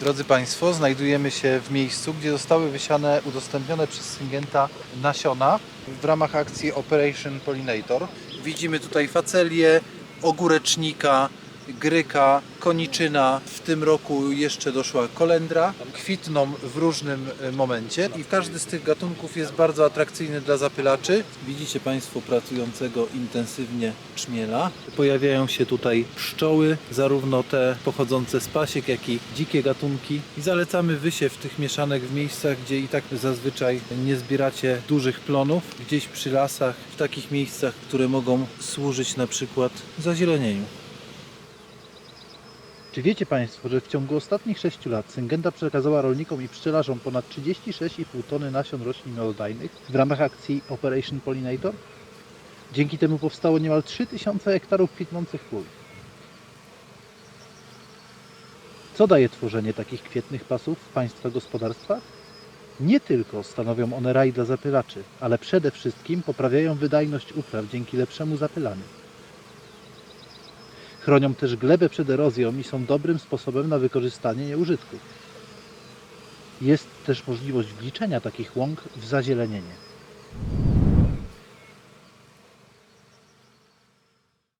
Drodzy Państwo, znajdujemy się w miejscu, gdzie zostały wysiane, udostępnione przez Syngenta nasiona w ramach akcji Operation Pollinator. Widzimy tutaj facelię, ogórecznika, gryka, koniczyna. W tym roku jeszcze doszła kolendra. Kwitną w różnym e, momencie i każdy z tych gatunków jest bardzo atrakcyjny dla zapylaczy. Widzicie Państwo pracującego intensywnie czmiela. Pojawiają się tutaj pszczoły, zarówno te pochodzące z pasiek, jak i dzikie gatunki. I zalecamy wysiew tych mieszanek w miejscach, gdzie i tak zazwyczaj nie zbieracie dużych plonów, gdzieś przy lasach, w takich miejscach, które mogą służyć na przykład zazielenieniu. Czy wiecie Państwo, że w ciągu ostatnich 6 lat Syngenta przekazała rolnikom i pszczelarzom ponad 36,5 tony nasion roślin miododajnych w ramach akcji Operation Pollinator? Dzięki temu powstało niemal 3000 hektarów kwitnących pól. Co daje tworzenie takich kwietnych pasów w Państwa gospodarstwach? Nie tylko stanowią one raj dla zapylaczy, ale przede wszystkim poprawiają wydajność upraw dzięki lepszemu zapylaniu. Chronią też glebę przed erozją i są dobrym sposobem na wykorzystanie nieużytków. Jest też możliwość wliczenia takich łąk w zazielenienie.